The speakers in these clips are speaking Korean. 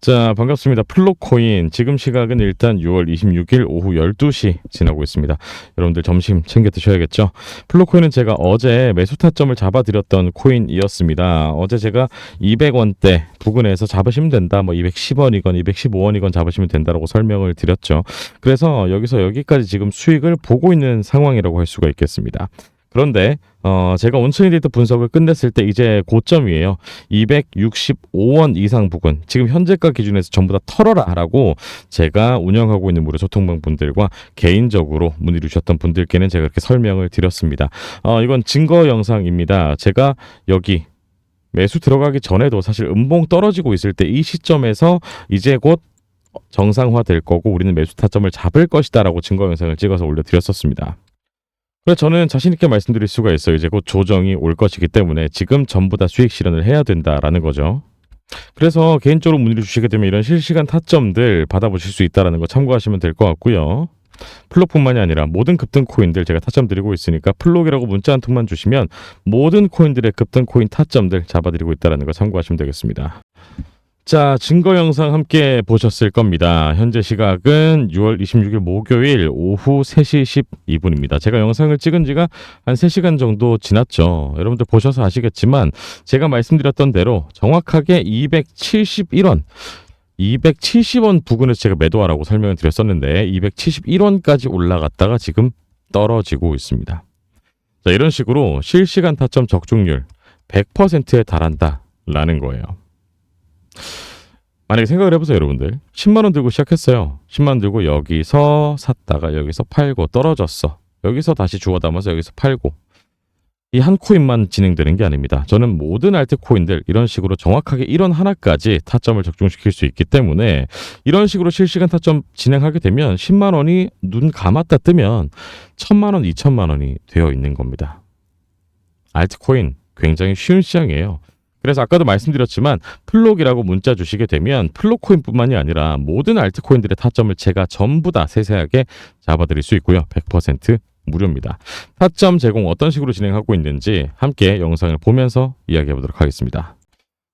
자, 반갑습니다. 플로코인. 지금 시각은 일단 6월 26일 오후 12시 지나고 있습니다. 여러분들 점심 챙겨 드셔야겠죠? 플로코인은 제가 어제 매수 타점을 잡아드렸던 코인이었습니다. 어제 제가 200원대 부근에서 잡으시면 된다. 뭐 210원이건 215원이건 잡으시면 된다라고 설명을 드렸죠. 그래서 여기서 여기까지 지금 수익을 보고 있는 상황이라고 할 수가 있겠습니다. 그런데 어 제가 온천이 데이터 분석을 끝냈을 때 이제 고점이에요. 265원 이상 부근. 지금 현재가 기준에서 전부 다 털어라 라고 제가 운영하고 있는 무료 소통방 분들과 개인적으로 문의 주셨던 분들께는 제가 그렇게 설명을 드렸습니다. 어 이건 증거 영상입니다. 제가 여기 매수 들어가기 전에도 사실 음봉 떨어지고 있을 때 이 시점에서 이제 곧 정상화 될 거고 우리는 매수 타점을 잡을 것이다라고 증거 영상을 찍어서 올려드렸었습니다. 그래서 저는 자신 있게 말씀드릴 수가 있어요. 이제 곧 조정이 올 것이기 때문에 지금 전부 다 수익 실현을 해야 된다라는 거죠. 그래서 개인적으로 문의를 주시게 되면 이런 실시간 타점들 받아보실 수 있다라는 거 참고하시면 될 것 같고요. 플록뿐만이 아니라 모든 급등 코인들 제가 타점 드리고 있으니까 플록이라고 문자 한 통만 주시면 모든 코인들의 급등 코인 타점들 잡아드리고 있다라는 거 참고하시면 되겠습니다. 자, 증거 영상 함께 보셨을 겁니다. 현재 시각은 6월 26일 목요일 오후 3시 12분입니다. 제가 영상을 찍은 지가 한 3시간 정도 지났죠. 여러분들 보셔서 아시겠지만 제가 말씀드렸던 대로 정확하게 271원 270원 부근에서 제가 매도하라고 설명을 드렸었는데 271원까지 올라갔다가 지금 떨어지고 있습니다. 자, 이런 식으로 실시간 타점 적중률 100%에 달한다 라는 거예요. 만약에 생각을 해보세요, 여러분들. 10만 원 들고 시작했어요. 10만 원 들고 여기서 샀다가 여기서 팔고 떨어졌어. 여기서 다시 주워 담아서 여기서 팔고. 이 한 코인만 진행되는 게 아닙니다. 저는 모든 알트 코인들 이런 식으로 정확하게 1원 하나까지 타점을 적중시킬 수 있기 때문에 이런 식으로 실시간 타점 진행하게 되면 10만 원이 눈 감았다 뜨면 1000만 원, 2000만 원이 되어 있는 겁니다. 알트 코인 굉장히 쉬운 시장이에요. 그래서 아까도 말씀드렸지만 플록이라고 문자 주시게 되면 플록코인뿐만이 아니라 모든 알트코인들의 타점을 제가 전부 다 세세하게 잡아드릴 수 있고요. 100% 무료입니다. 타점 제공 어떤 식으로 진행하고 있는지 함께 영상을 보면서 이야기해 보도록 하겠습니다.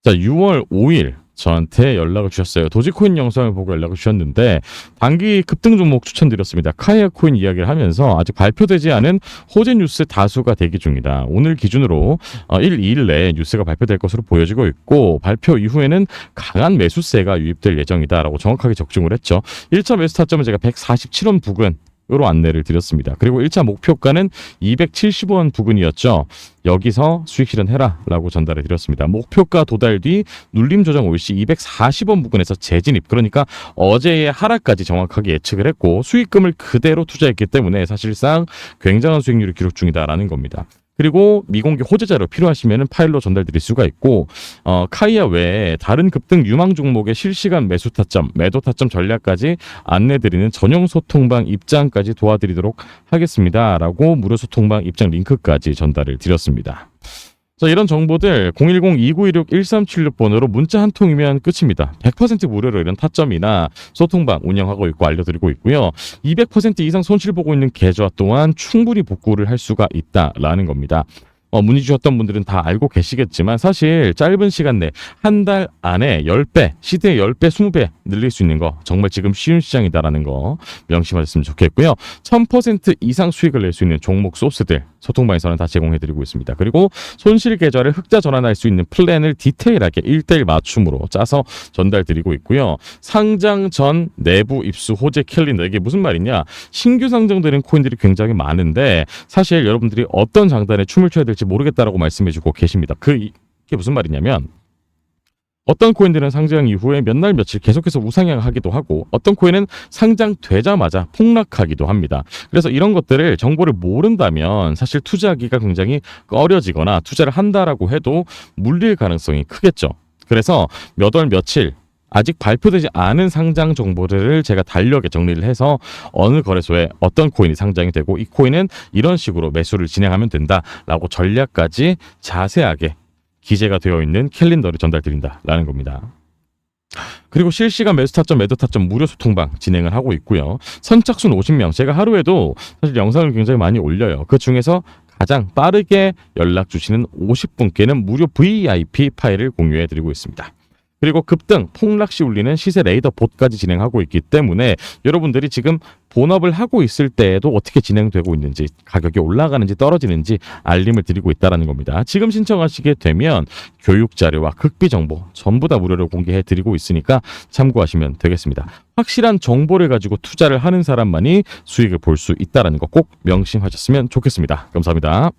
자, 6월 5일 저한테 연락을 주셨어요. 도지코인 영상을 보고 연락을 주셨는데 단기 급등 종목 추천드렸습니다. 카이아 코인 이야기를 하면서 아직 발표되지 않은 호재 뉴스 다수가 대기 중이다. 오늘 기준으로 1, 2일 내에 뉴스가 발표될 것으로 보여지고 있고 발표 이후에는 강한 매수세가 유입될 예정이다라고 정확하게 적중을 했죠. 1차 매수 타점은 제가 147원 부근 으로 안내를 드렸습니다. 그리고 1차 목표가는 270원 부근이었죠. 여기서 수익 실현해라 라고 전달해 드렸습니다. 목표가 도달 뒤 눌림 조정 올시 240원 부근에서 재진입. 그러니까 어제의 하락까지 정확하게 예측을 했고 수익금을 그대로 투자했기 때문에 사실상 굉장한 수익률을 기록 중이다라는 겁니다. 그리고 미공개 호재 자료 필요하시면 파일로 전달드릴 수가 있고 어, 카이아 외에 다른 급등 유망 종목의 실시간 매수 타점, 매도 타점 전략까지 안내드리는 전용 소통방 입장까지 도와드리도록 하겠습니다라고 무료 소통방 입장 링크까지 전달을 드렸습니다. 자, 이런 정보들 010-2916-1376번으로 문자 한 통이면 끝입니다. 100% 무료로 이런 타점이나 소통방 운영하고 있고 알려드리고 있고요. 200% 이상 손실 보고 있는 계좌 또한 충분히 복구를 할 수가 있다라는 겁니다. 어, 문의 주셨던 분들은 다 알고 계시겠지만 사실 짧은 시간 내 한 달 안에 10배, 시대의 10배, 20배 늘릴 수 있는 거 정말 지금 쉬운 시장이다라는 거 명심하셨으면 좋겠고요. 1000% 이상 수익을 낼 수 있는 종목 소스들 소통방에서는 다 제공해드리고 있습니다. 그리고 손실 계좌를 흑자 전환할 수 있는 플랜을 디테일하게 1대1 맞춤으로 짜서 전달드리고 있고요. 상장 전 내부 입수 호재 캘린더 이게 무슨 말이냐? 신규 상장되는 코인들이 굉장히 많은데 사실 여러분들이 어떤 장단에 춤을 춰야 될지 모르겠다라고 말씀해주고 계십니다. 그 이게 무슨 말이냐면 어떤 코인들은 상장 이후에 몇 날 며칠 계속해서 우상향하기도 하고 어떤 코인은 상장되자마자 폭락하기도 합니다. 그래서 이런 것들을 정보를 모른다면 사실 투자하기가 굉장히 꺼려지거나 투자를 한다라고 해도 물릴 가능성이 크겠죠. 그래서 몇 월 며칠 아직 발표되지 않은 상장 정보들을 제가 달력에 정리를 해서 어느 거래소에 어떤 코인이 상장이 되고 이 코인은 이런 식으로 매수를 진행하면 된다라고 전략까지 자세하게 기재가 되어 있는 캘린더를 전달드린다라는 겁니다. 그리고 실시간 매수 타점, 매도 타점 무료 소통방 진행을 하고 있고요. 선착순 50명. 제가 하루에도 사실 영상을 굉장히 많이 올려요. 그 중에서 가장 빠르게 연락 주시는 50분께는 무료 VIP 파일을 공유해 드리고 있습니다. 그리고 급등, 폭락시 울리는 시세 레이더 봇까지 진행하고 있기 때문에 여러분들이 지금 본업을 하고 있을 때에도 어떻게 진행되고 있는지 가격이 올라가는지 떨어지는지 알림을 드리고 있다라는 겁니다. 지금 신청하시게 되면 교육 자료와 극비 정보 전부 다 무료로 공개해 드리고 있으니까 참고하시면 되겠습니다. 확실한 정보를 가지고 투자를 하는 사람만이 수익을 볼 수 있다라는 거 꼭 명심하셨으면 좋겠습니다. 감사합니다.